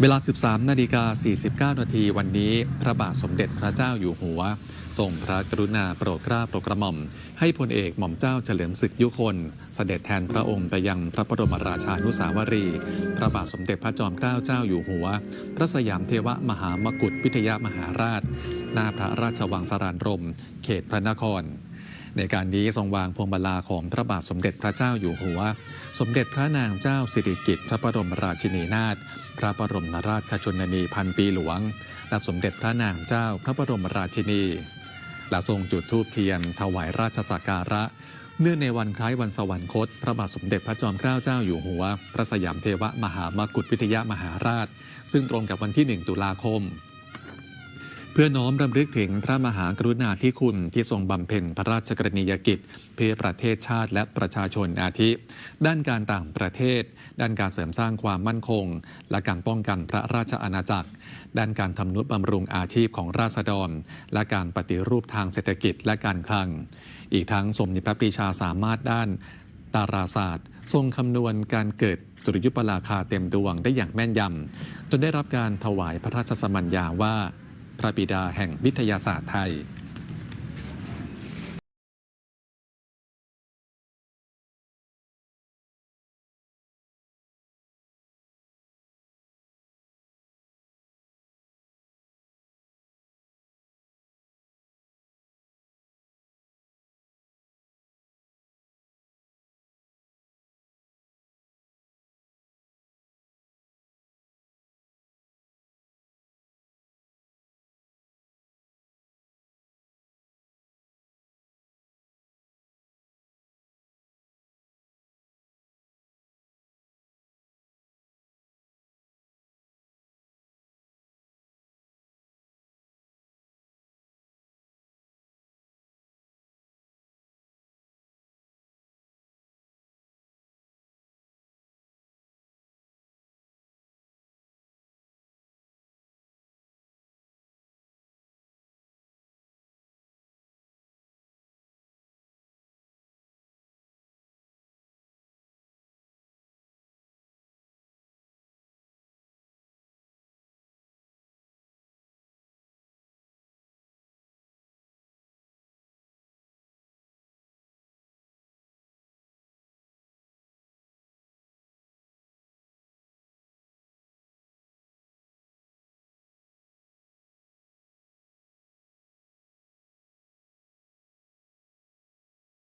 เวลา 13 นาฬิกา 49 นาทีวันนี้พระบาทสมเด็จพระเจ้าอยู่หัว ทรงพระกรุณาโปรดเกล้าโปรดกระหม่อม ให้พลเอกหม่อมเจ้าเฉลิมศึกยุคน เสด็จแทนพระองค์ไปยังพระบรมราชานุสาวรี พระบาทสมเด็จพระจอมเกล้าเจ้าอยู่หัว พระสยามเทวมหามกุฏพิทยามหาราช หน้าพระราชวังสารานรม เขตพระนคร ในการนี้ทรงวางพวงมาลาของพระบาทสมเด็จพระเจ้าอยู่หัว สมเด็จพระนางเจ้าสิริกิติ์พระบรมราชินีนาถพระบรมราชชนนีพันปีหลวง และสมเด็จพระนางเจ้าพระบรมราชินี และทรงจุดธูปเทียนถวายราชสักการะ เนื่องในวันคล้ายวันสวรรคต พระบาทสมเด็จพระจอมเกล้าเจ้าอยู่หัว พระสยามเทวมหามกุฏวิทยามหาราช ซึ่งตรงกับวันที่ 1 ตุลาคม เพื่อน้อมรำลึกถึงพระมหากรุณาธิคุณที่ทรงบำเพ็ญพระราชกรณียกิจ เพื่อประเทศชาติและประชาชนอาทิ ด้านการต่างประเทศ ด้านการเสริมสร้างความมั่นคง และการป้องกันพระราชอาณาจักร ด้านการทำนุบำรุงอาชีพของราษฎร และการปฏิรูปทางเศรษฐกิจและการคลัง อีกทั้งสมเด็จพระปรีชาสามารถด้านดาราศาสตร์ ทรงคำนวณการเกิดสุริยุปราคาเต็มดวงได้อย่างแม่นยำจนได้รับการถวายพระราชสมัญญาว่า ระบิดาแห่งวิทยาศาสตร์ไทย